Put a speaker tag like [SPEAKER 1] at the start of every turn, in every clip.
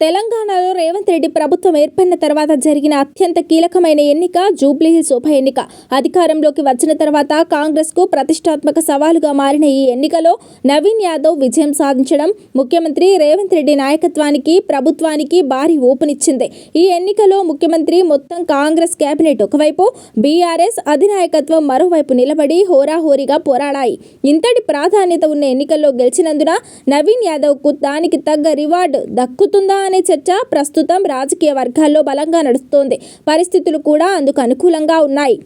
[SPEAKER 1] తెలంగాణలో రేవంత్ రెడ్డి ప్రభుత్వం ఏర్పడిన తర్వాత జరిగిన అత్యంత కీలకమైన ఎన్నిక జూబ్లీహిల్స్ ఉప ఎన్నిక. అధికారంలోకి వచ్చిన తర్వాత కాంగ్రెస్కు ప్రతిష్టాత్మక సవాలుగా మారిన ఈ ఎన్నికలో నవీన్ యాదవ్ విజయం సాధించడం ముఖ్యమంత్రి రేవంత్ రెడ్డి నాయకత్వానికి ప్రభుత్వానికి భారీ ఊపునిచ్చింది. ఈ ఎన్నికలో ముఖ్యమంత్రి మొత్తం కాంగ్రెస్ కేబినెట్ ఒకవైపు బీఆర్ఎస్ అధినాయకత్వం మరోవైపు నిలబడి హోరాహోరీగా పోరాడాయి. ఇంతటి ప్రాధాన్యత ఉన్న ఎన్నికల్లో గెలిచినందున నవీన్ యాదవ్కు దానికి తగ్గ రివార్డు దక్కుతుందా అనే చర్చ ప్రస్తుతం రాజకీయ వర్గాల్లో బలంగా నడుస్తోంది. పరిస్థితులు కూడా అందుకు అనుకూలంగా ఉన్నాయి.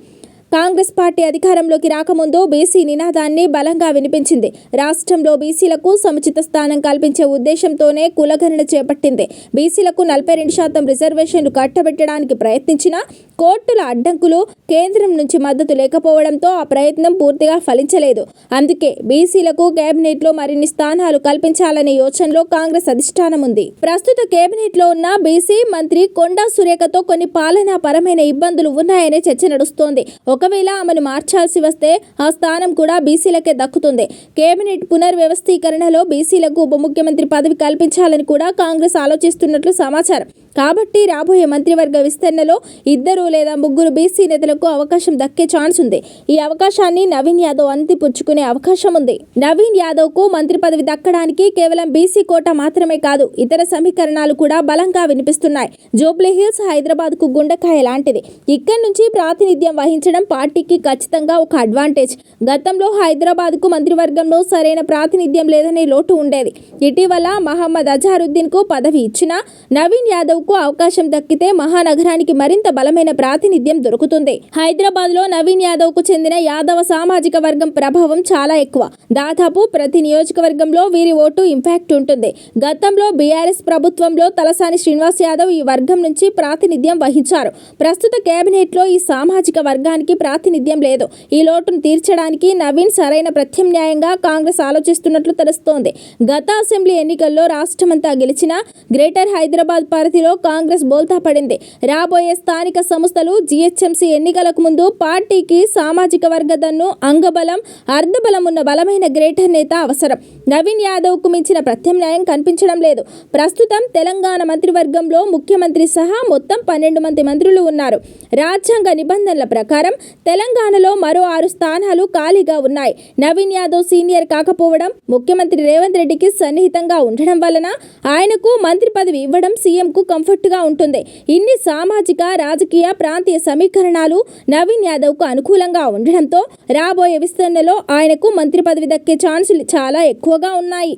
[SPEAKER 1] కాంగ్రెస్ పార్టీ అధికారంలోకి రాకముందు బీసీ నినాదాన్ని బలంగా వినిపించింది. రాష్ట్రంలో బీసీలకు సముచిత స్థానం కల్పించే ఉద్దేశంతోనే కులగణన చేపట్టింది. బీసీలకు నలభై రెండు శాతం రిజర్వేషన్లు కట్టబెట్టడానికి ప్రయత్నించిన కోర్టుల అడ్డంకులు కేంద్రం నుంచి మద్దతు లేకపోవడంతో ఆ ప్రయత్నం పూర్తిగా ఫలించలేదు. అందుకే బీసీలకు కేబినెట్లో మరిన్ని స్థానాలు కల్పించాలనే యోచనలో కాంగ్రెస్ అధిష్టానం ఉంది ప్రస్తుత కేబినెట్లో ఉన్న బీసీ మంత్రి కొండా సురేఖతో కొన్ని పాలనా పరమైన ఇబ్బందులు ఉన్నాయనే చర్చ నడుస్తోంది. ఒకవేళ ఆమెను మార్చాల్సి వస్తే ఆ స్థానం కూడా బీసీలకే దక్కుతుంది. కేబినెట్ పునర్వ్యవస్థీకరణలో బీసీలకు ఉప ముఖ్యమంత్రి పదవి కల్పించాలని కూడా కాంగ్రెస్ ఆలోచిస్తున్నట్లు సమాచారం. కాబట్టి రాబోయే మంత్రివర్గ విస్తరణలో ఇద్దరు లేదా ముగ్గురు బీసీ నేతలకు అవకాశం దక్కే ఛాన్స్ ఉంది. ఈ అవకాశాన్ని నవీన్ యాదవ్ అందిపుచ్చుకునే అవకాశం ఉంది. నవీన్ యాదవ్కు మంత్రి పదవి దక్కడానికి కేవలం బీసీ కోట మాత్రమే కాదు ఇతర సమీకరణాలు కూడా బలంగా వినిపిస్తున్నాయి. జోబ్లీ హిల్స్ హైదరాబాద్కు గుండెకాయ లాంటిది. ఇక్కడి నుంచి ప్రాతినిధ్యం వహించడం పార్టీకి ఖచ్చితంగా ఒక అడ్వాంటేజ్. గతంలో హైదరాబాద్కు మంత్రివర్గంలో సరైన ప్రాతినిధ్యం లేదనే లోటు ఉండేది. ఇటీవల మహమ్మద్ అజారుద్దీన్కు పదవి ఇచ్చినా నవీన్ యాదవ్కు అవకాశం దక్కితే మహానగరానికి మరింత బలమైన ప్రాతినిధ్యం దొరుకుతుంది. హైదరాబాద్లో నవీన్ యాదవ్కు చెందిన యాదవ సామాజిక వర్గం ప్రభావం చాలా ఎక్కువ. దాదాపు ప్రతి నియోజకవర్గంలో వీరి ఓటు ఇంపాక్ట్ ఉంటుంది. గతంలో బీఆర్ఎస్ ప్రభుత్వంలో తలసాని శ్రీనివాస్ యాదవ్ ఈ వర్గం నుంచి ప్రాతినిధ్యం వహించారు. ప్రస్తుత కేబినెట్లో ఈ సామాజిక వర్గానికి ప్రాతినిధ్యం లేదు. ఈ లోటును తీర్చడానికి నవీన్ సరైన ప్రత్యామ్నాయంగా కాంగ్రెస్ ఆలోచిస్తున్నట్లు తెలుస్తోంది. గత అసెంబ్లీ ఎన్నికల్లో రాష్ట్రమంతా గెలిచిన గ్రేటర్ హైదరాబాద్ పరిధిలో కాంగ్రెస్ బోల్తా పడింది. రాబోయే స్థానిక సంస్థలు జీహెచ్ఎంసీ ఎన్నికలకు ముందు పార్టీకి సామాజిక వర్గదన్ను అంగబలం అర్ధబలం ఉన్న బలమైన గ్రేటర్ నేత అవసరం. నవీన్ యాదవ్కు మించిన ప్రత్యామ్నాయం కనిపించడం లేదు. ప్రస్తుతం తెలంగాణ మంత్రివర్గంలో ముఖ్యమంత్రి సహా మొత్తం పన్నెండు మంది మంత్రులు ఉన్నారు. రాజ్యాంగ నిబంధనల ప్రకారం తెలంగాణలో మరో ఆరు స్థానాలు ఖాళీగా ఉన్నాయి. నవీన్ యాదవ్ సీనియర్ కాకపోవడం ముఖ్యమంత్రి రేవంత్ రెడ్డికి సన్నిహితంగా ఉండడం వలన ఆయనకు మంత్రి పదవి ఇవ్వడం సీఎంకు కంఫర్ట్గా ఉంటుంది. ఇన్ని సామాజిక రాజకీయ ప్రాంతీయ సమీకరణాలు నవీన్ యాదవ్కు అనుకూలంగా ఉండడంతో రాబోయే విస్తరణలో ఆయనకు మంత్రి పదవి దక్కే ఛాన్సులు చాలా ఎక్కువగా ఉన్నాయి.